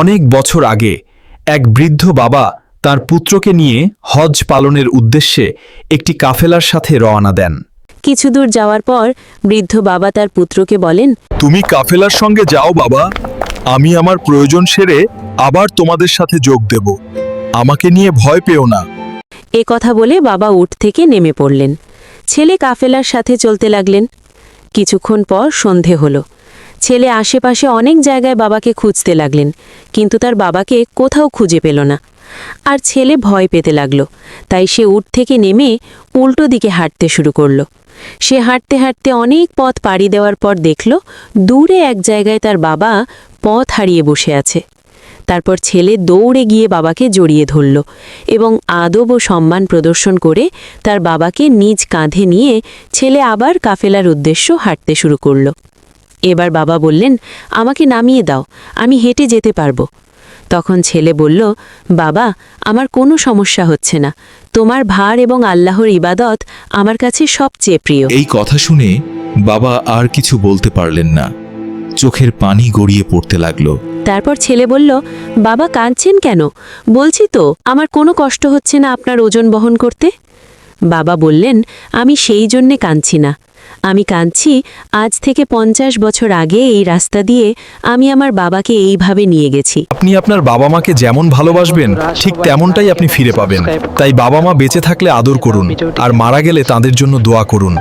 অনেক বছর আগে এক বৃদ্ধ বাবা তার পুত্রকে নিয়ে হজ পালনের উদ্দেশ্যে একটি কাফেলার সাথে রওনা দেন। কিছু দূর যাওয়ার পর বৃদ্ধ বাবা তার পুত্রকে বলেন তুমি কাফেলার সঙ্গে যাও বাবা আমি আমার প্রয়োজন সেরে আবার তোমাদের সাথে যোগ দেব। আমাকে নিয়ে ভয় পেও না। এ কথা বলে বাবা উঠ থেকে নেমে পড়লেন। ছেলে কাফেলার সাথে চলতে লাগলেন। কিছুক্ষণ পর সন্ধে হলো। ছেলে আশেপাশে অনেক জায়গায় বাবাকে খুঁজতে লাগলেন, কিন্তু তার বাবাকে কোথাও খুঁজে পেল না। আর ছেলে ভয় পেতে লাগল, তাই সে উঠ থেকে নেমে উল্টো দিকে হাঁটতে শুরু করল। সে হাঁটতে হাঁটতে অনেক পথ পাড়ি দেওয়ার পর দেখল, দূরে এক জায়গায় তার বাবা পথ হারিয়ে বসে আছে। তারপর ছেলে দৌড়ে গিয়ে বাবাকে জড়িয়ে ধরল এবং আদব ও সম্মান প্রদর্শন করে তার বাবাকে নিজ কাঁধে নিয়ে ছেলে আবার কাফেলার উদ্দেশ্য হাঁটতে শুরু করল। এবার বাবা বললেন আমাকে নামিয়ে দাও আমি হেঁটে যেতে পারব। তখন ছেলে বলল বাবা আমার কোনো সমস্যা হচ্ছে না। তোমার ভার এবং আল্লাহর ইবাদত আমার কাছে সবচেয়ে প্রিয়। এই কথা শুনে বাবা আর কিছু বলতে পারলেন না। চোখের পানি গড়িয়ে পড়তে লাগল। তারপর ছেলে বলল বাবা কাঁদছেন কেন? বলছি তো আমার কোনো কষ্ট হচ্ছে না আপনার ওজন বহন করতে? বাবা বললেন আমি সেই জন্যে কাঁদছি না। আমি কাঁদছি, আজ থেকে পঞ্চাশ বছর আগে এই রাস্তা দিয়ে আমি আমার বাবাকে এইভাবে নিয়ে গেছি। আপনি আপনার বাবা মাকে যেমন ভালোবাসবেন, ঠিক তেমনটাই আপনি ফিরে পাবেন। তাই বাবা মা বেঁচে থাকলে আদর করুন, আর মারা গেলে তাদের জন্য দোয়া করুন।